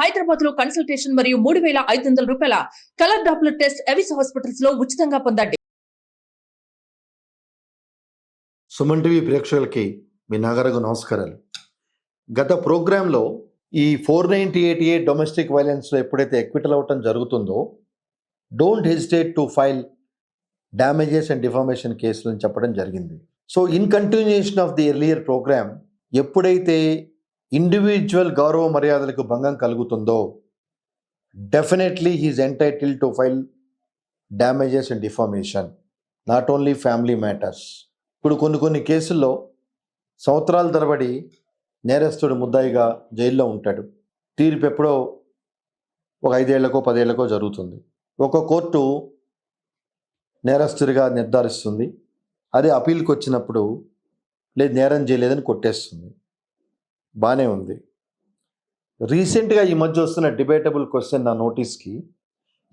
హైదరాబాద్లో కన్సల్టేషన్ మరియు మూడు వేల ఐదు వందల రూపాయల కలర్ డాప్లర్ టెస్ట్ ఎవిస్ హాస్పిటల్స్లో ఉచితంగా పొందండి. సుమన్ టీవీ ప్రేక్షకులకి మీ నాగరకు నమస్కారాలు. గత ప్రోగ్రాంలో ఈ four ninety eight A domestic వైలెన్స్లో ఎప్పుడైతే ఎక్విటల్ అవ్వటం జరుగుతుందో don't hesitate to file damages and defamation కేసులు అని చెప్పడం జరిగింది. So in continuation of the earlier programme ఎప్పుడైతే ఇండివిజువల్ గౌరవ మర్యాదలకు భంగం కలుగుతుందో definitely he's entitled to file damages and defamation not only family matters ఇప్పుడు కొన్ని కొన్ని కేసుల్లో సంవత్సరాల తరబడి నేరస్తుడు ముద్దాయిగా జైల్లో ఉంటాడు. తీర్పు ఎప్పుడో ఒక ఐదేళ్ళకో పదేళ్ళకో జరుగుతుంది. ఒక కోర్టు నేరస్తుడిగా నిర్ధారిస్తుంది. అదే అపీల్కి వచ్చినప్పుడు లేదు నేరం చేయలేదని కొట్టేస్తుంది. బాగానే ఉంది. రీసెంట్గా ఈ మధ్య వస్తున్న డిబేటబుల్ క్వశ్చన్ నా నోటీస్కి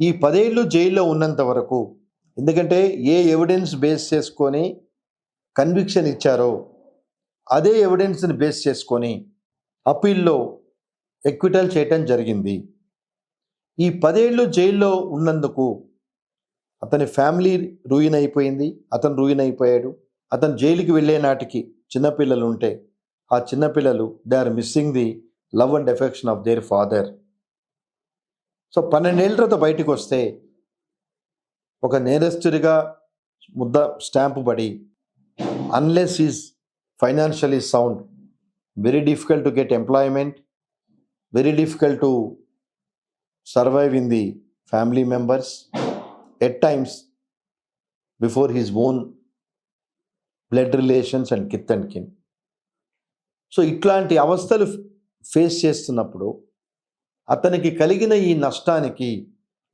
ఈ పదేళ్ళు జైల్లో ఉన్నంత వరకు ఎందుకంటే ఏ ఎవిడెన్స్ బేస్ చేసుకొని కన్విక్షన్ ఇచ్చారో అదే ఎవిడెన్స్ని బేస్ చేసుకొని అపీల్లో ఎక్విటల్ చేయటం జరిగింది. ఈ పదేళ్ళు జైల్లో ఉన్నందుకు అతని ఫ్యామిలీ రూయిన్ అయిపోయింది అతను రూయిన్ అయిపోయాడు అతను జైలుకి వెళ్ళే నాటికి చిన్నపిల్లలు ఉంటే ఆ చిన్నపిల్లలు they are missing the love and affection of their father so పన్నెండేళ్ళ తర్వాత బయటకు వస్తే ఒక నేరస్తుడిగా ముద్ద స్టాంపు పడి unless is financially sound very difficult to get employment very difficult to survive in the family members at times before his own blood relations and kith and kin so ఇట్లాంటి అవస్థలు ఫేస్ చేస్తున్నప్పుడు అతనికి కలిగిన ఈ నష్టానికి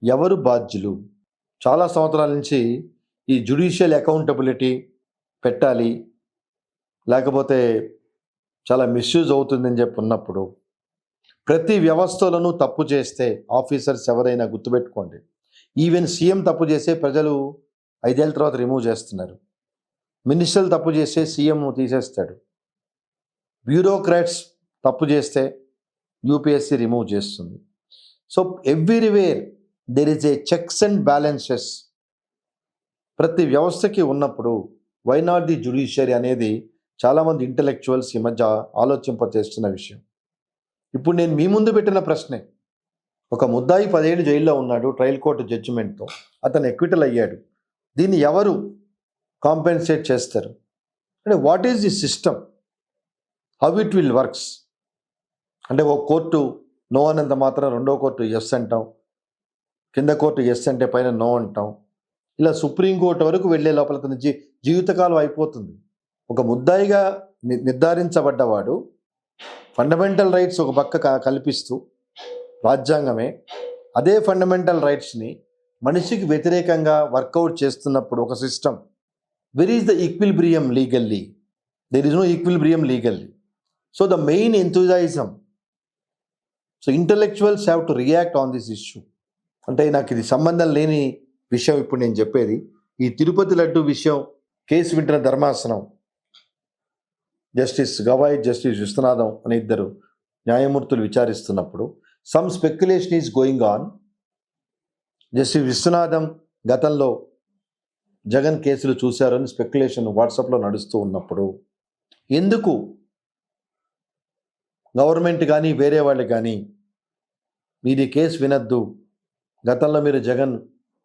ఎవరు బాధ్యులు? చాలా సంవత్సరాల నుంచి ఈ జుడిషియల్ అకౌంటబిలిటీ పెట్టాలి లేకపోతే చాలా మిస్యూజ్ అవుతుందని చెప్పి ఉన్నప్పుడు ప్రతి వ్యవస్థలను తప్పు చేస్తే ఆఫీసర్స్ ఎవరైనా గుర్తుపెట్టుకోండి. ఈవెన్ సీఎం తప్పు చేస్తే ప్రజలు ఐదేళ్ళ తర్వాత రిమూవ్ చేస్తున్నారు. మినిస్టర్లు తప్పు చేస్తే సీఎం తీసేస్తాడు. బ్యూరోక్రాట్స్ తప్పు చేస్తే యూపీఎస్సీ రిమూవ్ చేస్తుంది. So everywhere there is a checks and balances ప్రతి వ్యవస్థకి ఉన్నప్పుడు వై నాట్ ది జుడిషియరీ అనేది చాలామంది ఇంటలెక్చువల్స్ ఈ మధ్య ఆలోచింపచేస్తున్న విషయం. ఇప్పుడు నేను మీ ముందు పెట్టిన ప్రశ్నే. ఒక ముద్దాయి పదేళ్ళు జైల్లో ఉన్నాడు ట్రయల్ కోర్టు జడ్జిమెంట్తో. అతను ఎక్విటల్ అయ్యాడు. దీన్ని ఎవరు కాంపెన్సేట్ చేస్తారు? అంటే what is the system? How it will works అంటే ఓ కోర్టు నో అన్నంత మాత్రం రెండో కోర్టు ఎస్ అంటాం. కింద కోర్టు ఎస్ అంటే పైన నో అంటాం. ఇలా సుప్రీంకోర్టు వరకు వెళ్ళే లోపల నుంచి జీ జీవితకాలం అయిపోతుంది. ఒక ముద్దాయిగా ని- నిర్ధారించబడ్డవాడు ఫండమెంటల్ రైట్స్ ఒక పక్క కల్పిస్తూ రాజ్యాంగమే. అదే ఫండమెంటల్ రైట్స్ని మనిషికి వ్యతిరేకంగా వర్కౌట్ చేస్తున్నప్పుడు ఒక system where is the equilibrium legally there is no equilibrium legally so the main enthusiasm so intellectuals have to react on this issue అంటే నాకు ఇది సంబంధం లేని విషయం ఇప్పుడు నేను చెప్పేది. ఈ తిరుపతి లడ్డు విషయం కేసు వింటున్న ధర్మాసనం. జస్టిస్ గవాయ్ జస్టిస్ విశ్వనాథం అనే ఇద్దరు న్యాయమూర్తులు విచారిస్తున్నప్పుడు some speculation is going on justice Viswanatham గతంలో జగన్ కేసులు చూశారని స్పెక్యులేషన్ వాట్సాప్లో నడుస్తూ ఉన్నప్పుడు. ఎందుకు? గవర్నమెంట్ కానీ వేరే వాళ్ళు కానీ మీరు ఈ కేసు వినద్దు. గతంలో మీరు జగన్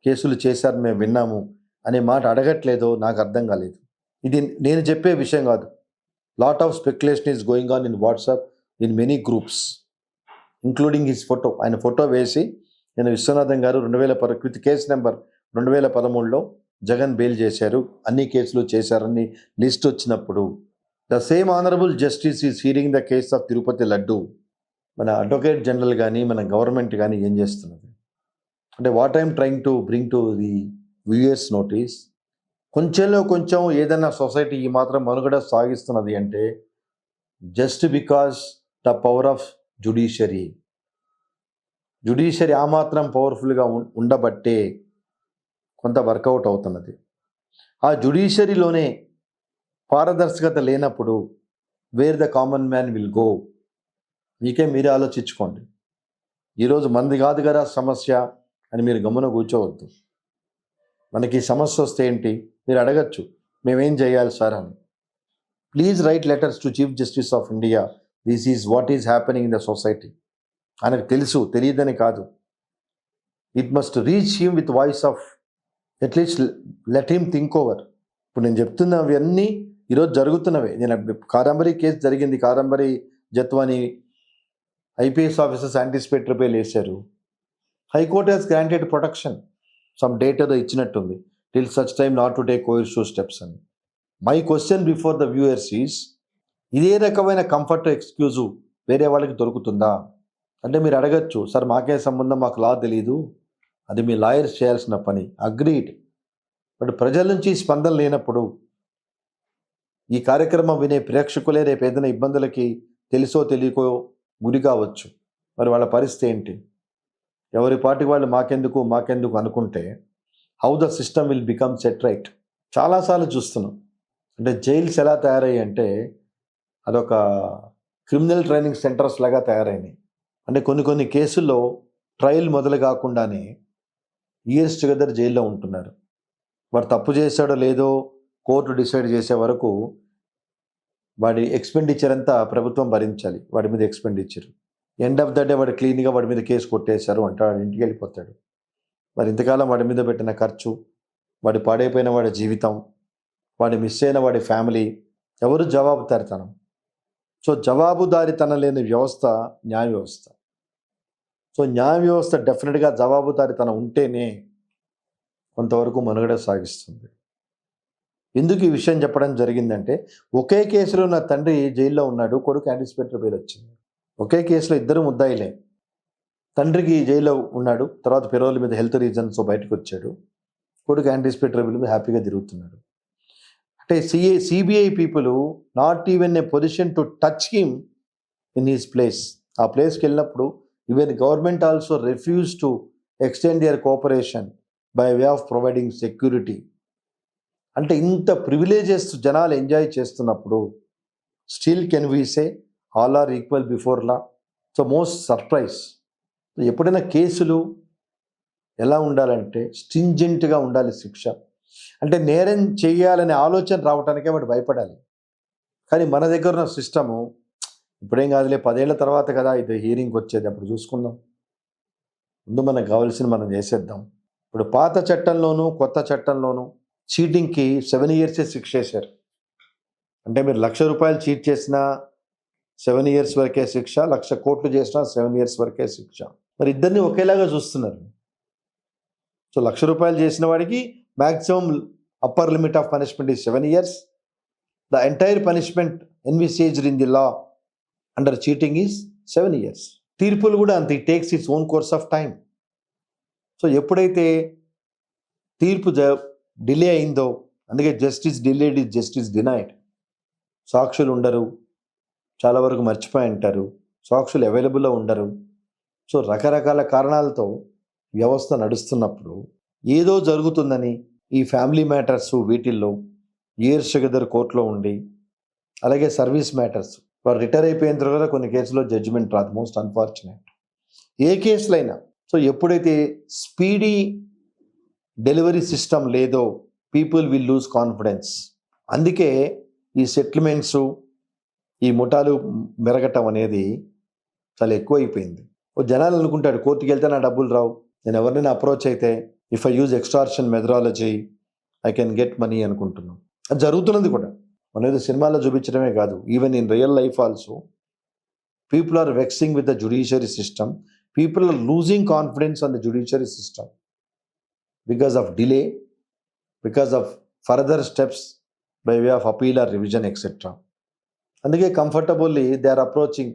కేసులు చేశారని మేము విన్నాము అనే మాట అడగట్లేదో నాకు అర్థం కాలేదు. ఇది నేను చెప్పే విషయం కాదు. Lot of speculation is going on in WhatsApp in many groups including his photo ఆయన ఫోటో వేసి నేను విశ్వనాథం గారు రెండు వేల పద విత్ కేసు నెంబర్ రెండు వేల పదమూడులో జగన్ బెయిల్ చేశారు. అన్ని కేసులు చేశారని లిస్ట్ వచ్చినప్పుడు the same honourable justice is hearing the case of Tirupati laddu మన అడ్వకేట్ జనరల్ కానీ మన గవర్నమెంట్ కానీ ఏం చేస్తున్నది? అంటే what I'm trying to bring to the viewers notice కొంచెంలో కొంచెం ఏదైనా సొసైటీ ఈ మాత్రం మనుగడ సాగిస్తున్నది అంటే just because the power of judiciary judiciary ఆ మాత్రం పవర్ఫుల్గా ఉండబట్టే కొంత వర్కౌట్ అవుతున్నది. ఆ జుడిషియరీలోనే పారదర్శకత లేనప్పుడు where the common man will go. మీకే మీరే ఆలోచించుకోండి. ఈరోజు మంది కాదు కదా సమస్య అని మీరు గమ్మున కూర్చోవద్దు. మనకి సమస్య వస్తే ఏంటి? మీరు అడగచ్చు. మేమేం చేయాలి సార్ అని. Please write letters to chief justice of India this is what is happening in the society ఆయనకు తెలుసు తెలియదని కాదు. It must reach him with voice of at least let him think over ఇప్పుడు నేను చెప్తున్న అవన్నీ ఈరోజు జరుగుతున్నవే. నేను కారంబరి కేసు జరిగింది. కారంబరి జత్వాని ఐపీఎస్ ఆఫీసర్స్ యాంటిసిపేటరీ పేర్లు వేశారు high court has granted protection some date ఏదో ఇచ్చినట్టుంది. Till such time not to take coercive steps అని. My question before the viewers is ఇదే రకమైన కంఫర్ట్ ఎక్స్క్యూజు వేరే వాళ్ళకి దొరుకుతుందా? అంటే మీరు అడగచ్చు సార్ మాకే సంబంధం మాకు లా తెలీదు. అది మీ లాయర్స్ చేయాల్సిన పని. అగ్రీడ్ బట్ ప్రజల నుంచి స్పందన లేనప్పుడు ఈ కార్యక్రమం వినే ప్రేక్షకులే రేపు ఏదైనా ఇబ్బందులకి తెలుసో తెలియకో గురి కావచ్చు. మరి వాళ్ళ పరిస్థితి ఏంటి? ఎవరి పాటికి వాళ్ళు మాకెందుకు మాకెందుకు అనుకుంటే how the system will become set right చాలాసార్లు చూస్తున్నాం. అంటే జైల్స్ ఎలా తయారయ్యాయి అంటే అదొక క్రిమినల్ ట్రైనింగ్ సెంటర్స్ లాగా తయారైనాయి. అంటే కొన్ని కొన్ని కేసుల్లో ట్రయల్ మొదలు కాకుండానే ఇయర్స్ టుగెదర్ జైల్లో ఉంటున్నారు. వాడు తప్పు చేశాడో లేదో కోర్టు డిసైడ్ చేసే వరకు వాడి ఎక్స్పెండిచర్ అంతా ప్రభుత్వం భరించాలి. వాడి మీద expenditure end of the day వాడు క్లీన్గా వాడి మీద కేసు కొట్టేశారు అంటే వాడు ఇంటికి వెళ్ళిపోతాడు. మరి ఇంతకాలం వాడి మీద పెట్టిన ఖర్చు వాడి పాడైపోయిన వాడి జీవితం వాడి మిస్ అయిన వాడి ఫ్యామిలీ ఎవరు జవాబుదారితనం? సో జవాబుదారితనం లేని వ్యవస్థ న్యాయ వ్యవస్థ. సో న్యాయ వ్యవస్థ డెఫినెట్గా జవాబుదారితనం ఉంటేనే కొంతవరకు మనుగడ సాగిస్తుంది. ఎందుకు ఈ విషయం చెప్పడం జరిగిందంటే ఒకే కేసులో నా తండ్రి జైల్లో ఉన్నాడు కొడుకు యాంటిసిపేటరీ బెయిల్ వచ్చింది. ఒకే కేసులో ఇద్దరు ముద్దాయిలే. తండ్రికి జైల్లో ఉన్నాడు తర్వాత పెరోల్ మీద హెల్త్ రీజన్స్ బయటకు వచ్చాడు కొడుకు యాంటిసిపేటరీ బెయిల్ మీద హ్యాపీగా తిరుగుతున్నాడు. అంటే CA CBI people not even a position to touch him in his place ఆ ప్లేస్కి వెళ్ళినప్పుడు even government also refuse to extend your cooperation by way of providing security అంటే ఇంత ప్రివిలేజెస్ జనాలు ఎంజాయ్ చేస్తున్నప్పుడు still can we say all are equal before law so most surprise ఎప్పుడైనా కేసులు ఎలా ఉండాలంటే స్టింజెంట్గా ఉండాలి శిక్ష. అంటే నేరం చేయాలనే ఆలోచన రావడానికే వాడు భయపడాలి. కానీ మన దగ్గర ఉన్న సిస్టము ఇప్పుడేం కాదులే పదేళ్ళ తర్వాత కదా ఇది హీరింగ్ వచ్చేది అప్పుడు చూసుకుందాం. ముందు మనకు కావాల్సింది మనం చేసేద్దాం. ఇప్పుడు పాత చట్టంలోనూ కొత్త చట్టంలోనూ చీటింగ్కి సెవెన్ ఇయర్సే శిక్ష చేశారు. అంటే మీరు లక్ష రూపాయలు చీట్ చేసినా సెవెన్ ఇయర్స్ వరకే శిక్ష లక్ష కోట్లు చేసినా సెవెన్ ఇయర్స్ వరకే శిక్ష. మరి ఇద్దరిని ఒకేలాగా చూస్తున్నారు. సో లక్ష రూపాయలు చేసిన వాడికి maximum upper limit of punishment ఈ seven years. The entire punishment envisaged in the law under cheating is seven years. తీర్పులు కూడా అంత. It takes its own course of time so ఎప్పుడైతే తీర్పు జ డిలే అయిందో అందుకే justice delayed is justice denied సాక్షులు ఉండరు చాలా వరకు మర్చిపోయి ఉంటారు సాక్షులు అవైలబుల్లో ఉండరు. సో రకరకాల కారణాలతో వ్యవస్థ నడుస్తున్నప్పుడు ఏదో జరుగుతుందని ఈ ఫ్యామిలీ మ్యాటర్స్ వీటిల్లో ఇయర్స్ టుగెదర్ కోర్టులో ఉండి అలాగే సర్వీస్ మ్యాటర్స్ వారు రిటైర్ అయిపోయిన తర్వాత కొన్ని కేసులో జడ్జిమెంట్ రాదు మోస్ట్ అన్ఫార్చునేట్ ఏ కేసులైనా సో ఎప్పుడైతే స్పీడీ డెలివరీ సిస్టమ్ లేదో పీపుల్ విల్ లూజ్ కాన్ఫిడెన్స్. అందుకే ఈ సెటిల్మెంట్స్ ఈ ముఠాలు మెరగటం అనేది చాలా ఎక్కువ అయిపోయింది ఓ జనాలు అనుకుంటాడు కోర్టుకి వెళ్తే నా డబ్బులు రావు. నేను ఎవరినైనా అప్రోచ్ అయితే if I use extortion methodology I can get money అనుకుంటున్నాను అది జరుగుతున్నది కూడా. మనం ఏదో సినిమాలో చూపించడమే కాదు. Even in real life also people are vexing with the judiciary system people are losing confidence on the judiciary system because of delay because of further steps by way of appeal or revision etcetera అందుకే comfortably they are approaching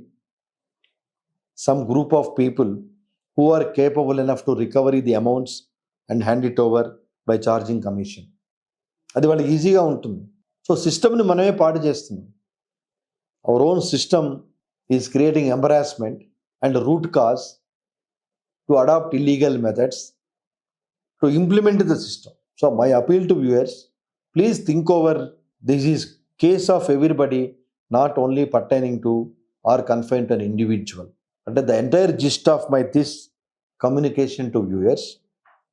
some group of people who are capable enough to recovery the amounts and hand it over by charging commission. అది వాళ్ళకి ఈజీగా ఉంటుంది. So సిస్టమ్ని మనమే పాడు చేస్తున్నాం. Our own system is creating embarrassment and root cause to adopt illegal methods to implement the system so my appeal to viewers please think over this is case of everybody not only pertaining to or confine to an individual అంటే the entire gist of my this communication to viewers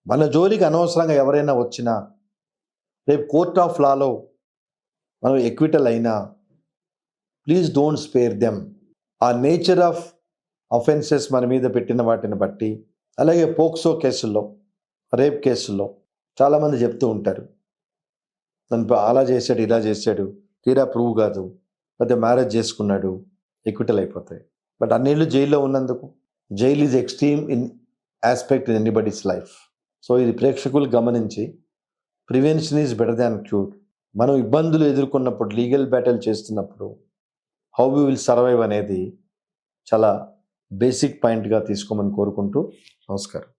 మన జోలికి అనవసరంగా ఎవరైనా వచ్చినా రేపు court of లాలో మనం acquittal అయినా please don't spare them ఆ నేచర్ ఆఫ్ అఫెన్సెస్ మన మీద పెట్టిన వాటిని బట్టి అలాగే పోక్సో కేసుల్లో రేప్ కేసుల్లో చాలామంది చెప్తూ ఉంటారు. నన్ను అలా చేశాడు ఇలా చేశాడు తీరా ప్రూవ్ కాదు లేకపోతే మ్యారేజ్ చేసుకున్నాడు ఎక్విటల్ అయిపోతాయి. బట్ అన్నేళ్ళు జైల్లో ఉన్నందుకు jail is extreme in aspect in anybody's life. So ఇది ప్రేక్షకులు గమనించి prevention is better than cure. మనం ఇబ్బందులు ఎదుర్కొన్నప్పుడు లీగల్ బ్యాటిల్ చేస్తున్నప్పుడు హౌ వి విల్ సర్వైవ్ అనేది చాలా బేసిక్ పాయింట్గా తీసుకోమని కోరుకుంటూ నమస్కారం.